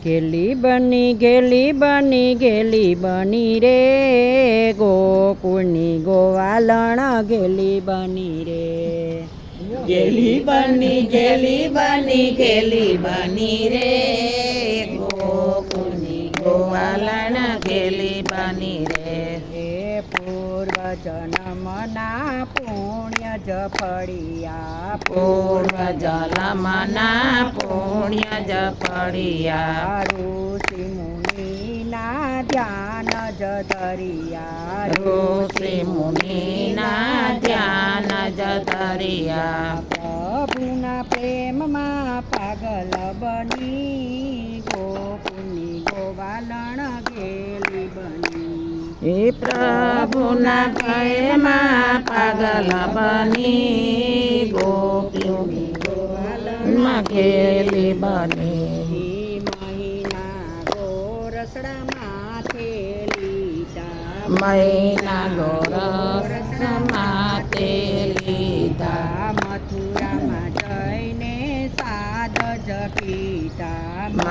ગેલી બની ગેલી બની ગેલી બની રે ગોકુળની ગોવાલણ ગેલી બની રે ગેલી બની ગેલી બની ગેલી બની રે ગોકુળની ગોવાલણ જન્મના પુણ્ય જ ફળિયા પૂર્વ જલમના પુણ્ય જ પડ્યા ઋષિ મુનિના ધ્યાન જ ધરિયા ઋષિ મુનિના ધ્યાન જ ધર્યા પ્રભુના પ્રેમમાં પાગલ બની હે પ્રભુના ભયમાં પાગલ બની ગોવાલમાં ગેલી બની. મહિના ગોરસડામાં થેલી મહિના ગોરસ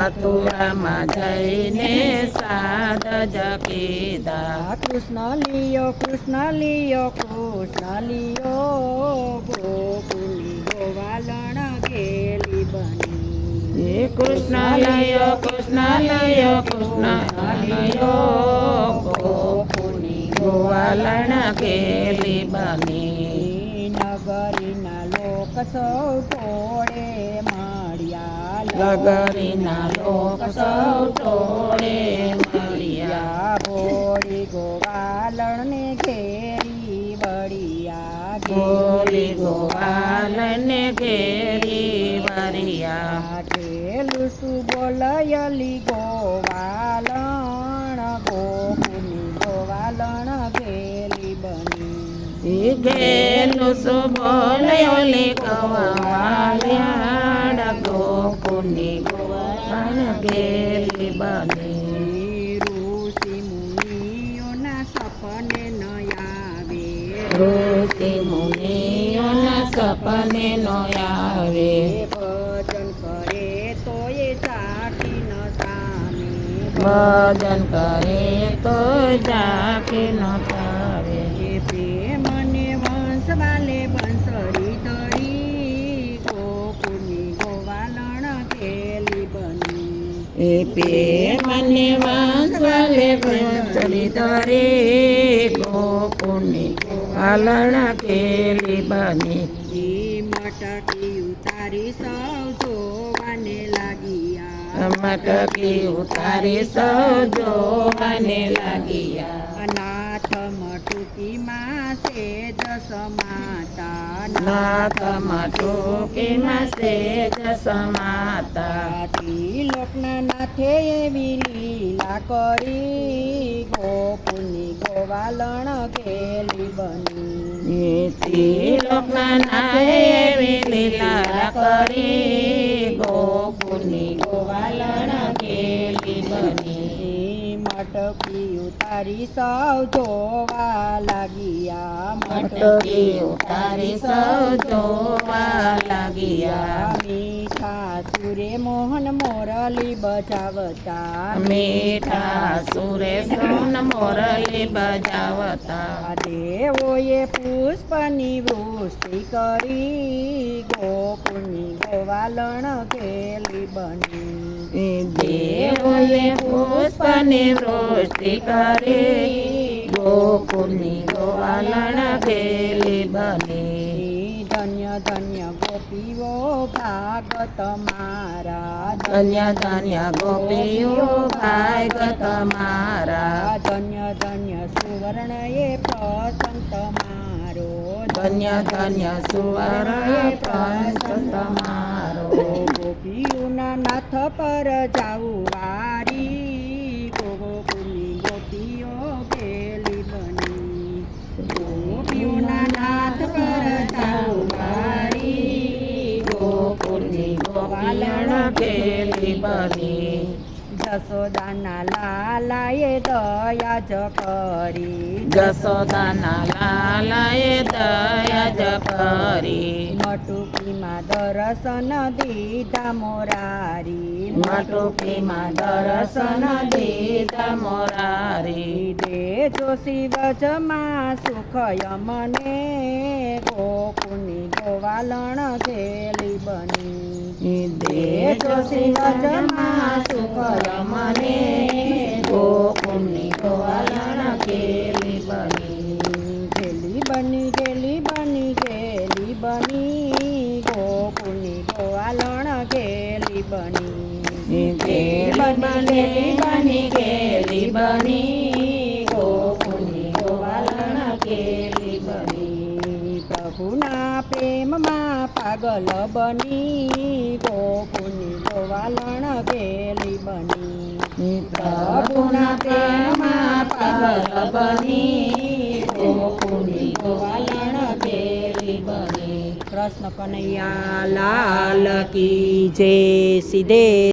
પીતા મથુરામાં જઈને સાદ જ કીધા કૃષ્ણ લિયો કૃષ્ણ લિયો કૃષ્ણ લિયો ગોકુળની ગોવાલણ ગેલી બની હે કૃષ્ણ લયો કૃષ્ણ લયો કૃષ્ણ લયો ગોકુળની ગોવાલણ ગેલી બની નગરીના લોક સૌ ટોળે મળ્યા લગરીના લોક સૌ ટોળે મળ્યા ભોળી ગોવાલણને ઘેરી વળિયા ગોલી ગોવાલને ઘેરી વરિયા ઢેલું શું બોલયલી ગોવાલણ ગોકુની ગોવાલણ ગેલી બની. ગેલું સુબોલયોલી ગવાળ્યાડ ગોકુની ગોવાલણ ગેલી બની ઋષિ મુનિઓના સપને ન આવે ઋષિ મુનિઓના સપને નો આવે ભજન કરે તો એ ચાકી ન તામે ભજન કરે તો જાકી ન એ પે મને વાંસવાલે ચલી ધરે ગોકુળની હાલણ કેલી બની મટકી ઉતારી સૌ જોવાને લાગ્યા મટકી ઉતારી સૌ જોવાને લાગિયા અનાથ માસે સેજ માતા નાથ માસે સેજ સમાતા લોકના નાથે એવી લીલા કરી ગોપુની ગોવાલણ કેલી બની. તિલોકના એવી લીલા કરી ગોપુની ગોવાલણ મટકી ઉતારી સૌ જોવા લાગિયા મટકી ઉતારી સૌ જોવા લાગિયા મીઠા સુરે મોહન મોરલી બજાવતા મીઠા સુરે સોન મોરલી બજાવતા દેવોએ પુષ્પની વૃષ્ટિ કરી ગોકુળની ગોવાલણ કેલી બની દેવોએ પુષ્પને વૃષ્ટિ કરે. ગોકુળની ગોવાલણ ગેલી બને. ધન્ય ધન્ય ગોપીઓ ભાગત મારા. ધન્ય ધન્ય ગોપીઓ ભાગત મારા. ધન્ય ધન્ય સુવર્ણ એ પ્રસંગ તમારો ધન્ય ધન્ય સુવર્ણ પ્રસંત તમારો ગોપીઓના નાથ પર જાવું વારી ગોકુળની ગોપીઓ ગેલી બની ગોપીઓના નાથ પર જાવું વારી ગોકુળની ગોપાલણ ગેલી બની જસોદાના લાલાએ દયા જ કરી જસોદાના લાલાએ દયા જ કરી મટુકીમાં દર્શન દીધા મોરારી. મટુકીમાં દર્શન દીધા મોરારી. દેજો શિવજમાં સુખય મને ગોકુની ગોવાલણ ઘેલી બની. દેજો શિવજમાં સુખ મને બની ગેલી બની ગેલી બની ગોકુળની ગોવાલણ કેલી બની પ્રભુના પ્રેમમાં પાગલ બની ગોકુની ગોવાલણ ગેલી બની પ્રભુના પ્રેમમાં પાગલ બની કૃષ્ણ કનૈયા લાલ કી જય સીધે